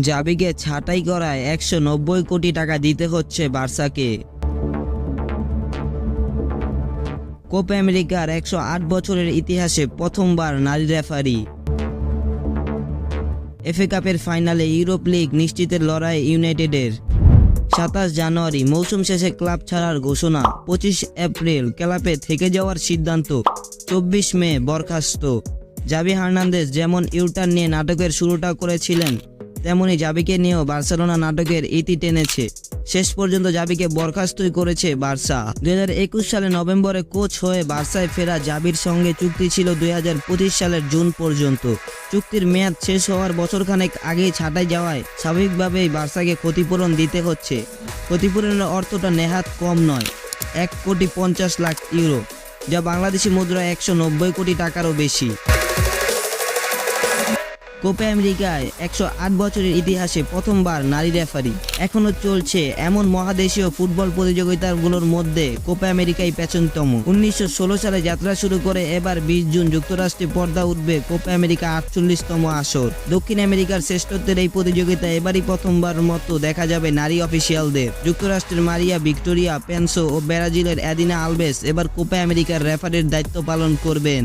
জাবিকে ছাঁটাই করায় একশো নব্বই কোটি টাকা দিতে হচ্ছে বার্সাকে। কোপ আমেরিকার একশো আট বছরের ইতিহাসে প্রথমবার নারী রেফারি। এফএ কাপের ফাইনালে ইউরোপ লিগ নিশ্চিতের লড়াই ইউনাইটেডের। সাতাশ জানুয়ারি মৌসুম শেষে ক্লাব ছাড়ার ঘোষণা, পঁচিশ এপ্রিল ক্লাবে থেকে যাওয়ার সিদ্ধান্ত, চব্বিশ মে বরখাস্ত। জাবি হার্নান্দেজ যেমন ইউটার নিয়ে নাটকের শুরুটা করেছিলেন তেমনি জাবিকে নিয়েও বার্সেলোনা নাটকের ইতি টেনেছে। শেষ পর্যন্ত জাবিকে বরখাস্তই করেছে বার্সা। দুই হাজার একুশ সালে নভেম্বরে কোচ হয়ে বার্সায় ফেরা জাবির সঙ্গে চুক্তি ছিল দুই হাজার পঁচিশ সালের জুন পর্যন্ত। চুক্তির মেয়াদ শেষ হওয়ার বছরখানেক আগেই ছাঁটাই যাওয়ায় স্বাভাবিকভাবেই বার্সাকে ক্ষতিপূরণ দিতে হচ্ছে। ক্ষতিপূরণের অর্থটা নেহাত কম নয়, এক কোটি পঞ্চাশ লাখ ইউরো, যা বাংলাদেশি মুদ্রা একশো নব্বই কোটি টাকারও বেশি। কোপা আমেরিকায় একশো আট বছরের ইতিহাসে প্রথমবার নারী রেফারি। এখনও চলছে এমন মহাদেশীয় ফুটবল প্রতিযোগিতাগুলোর মধ্যে কোপা আমেরিকায় পেছনতম। উনিশশো সালে যাত্রা শুরু করে এবার বিশ জুন যুক্তরাষ্ট্রে পর্দা উঠবে কোপা আমেরিকা আটচল্লিশতম আসর। দক্ষিণ আমেরিকার শ্রেষ্ঠত্বের এই প্রতিযোগিতা এবারই প্রথমবার মতো দেখা যাবে নারী অফিসিয়ালদের। যুক্তরাষ্ট্রের মারিয়া, ভিক্টোরিয়া, পেনসো ও ব্রাজিলের অ্যাদিনা আলবেস এবার কোপা আমেরিকার রেফারির দায়িত্ব পালন করবেন।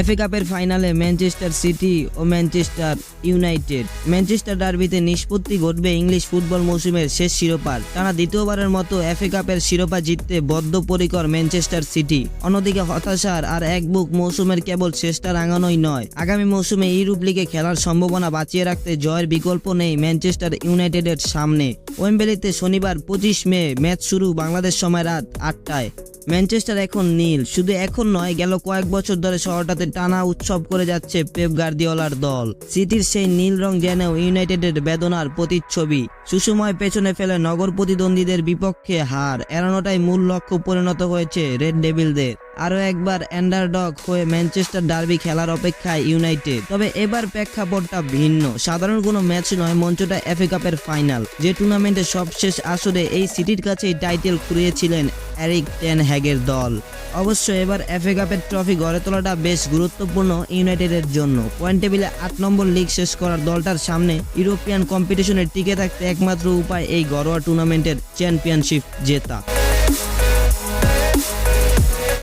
এফএ কাপের ফাইনালে ম্যানচেস্টার সিটি ও ম্যানচেস্টার ইউনাইটেড ম্যানচেস্টার ডার্বিতে নিষ্পত্তি ঘটবে ইংলিশ ফুটবল মৌসুমের শেষ শিরোপার। টানা দ্বিতীয়বারের মতো এফএ কাপের শিরোপা জিততে বদ্ধপরিকর ম্যানচেস্টার সিটি অন্যদিকে হতাশার আর এক বুক মৌসুমের কেবল শেষটা রাঙানোই নয়। আগামী মৌসুমে ইউরোপ লিগে খেলার সম্ভাবনা বাঁচিয়ে রাখতে জয়ের বিকল্প নেই ম্যানচেস্টার ইউনাইটেডের সামনে। ওয়েম্বেলিতে শনিবার পঁচিশ মে ম্যাচ শুরু বাংলাদেশ সময় রাত আটটায়। ম্যানচেস্টার এখন নীল। শুধু এখন নয়, গেল কয়েক বছর ধরে শহরটাতে টানা উৎসব করে যাচ্ছে পেপ গার্দিওলার দল। সিটির সেই নীল রং যেন ইউনাইটেডের বেদনার প্রতিচ্ছবি। সুষময় পেছনে ফেলে নগর প্রতিদ্বন্দ্বীদের বিপক্ষে হার, এড়ানোটাই মূল লক্ষ্য পরিণত হয়েছে রেড ডেভিলদের। আরও একবার অ্যান্ডারডগ হয়ে ম্যানচেস্টার ডার্বি খেলার অপেক্ষায় ইউনাইটেড তবে এবার প্রেক্ষাপটটা ভিন্ন। সাধারণ কোনো ম্যাচ নয় মঞ্চটা এফএ কাপের ফাইনাল যে টুর্নামেন্টের সবশেষ আসরে এই সিটির কাছেই টাইটেল খুঁড়িয়েছিলেন এরিক টেন হ্যাগের দল। অবশ্য এবার এফএ কাপের ট্রফি গড়ে তোলাটা বেশ গুরুত্বপূর্ণ ইউনাইটেডের জন্য। পয়েন্ট টেবিলে আট নম্বর লিগ শেষ করার দলটার সামনে ইউরোপিয়ান কম্পিটিশনে টিকে থাকতে একমাত্র উপায় এই ঘরোয়া টুর্নামেন্টের চ্যাম্পিয়নশিপ জেতা।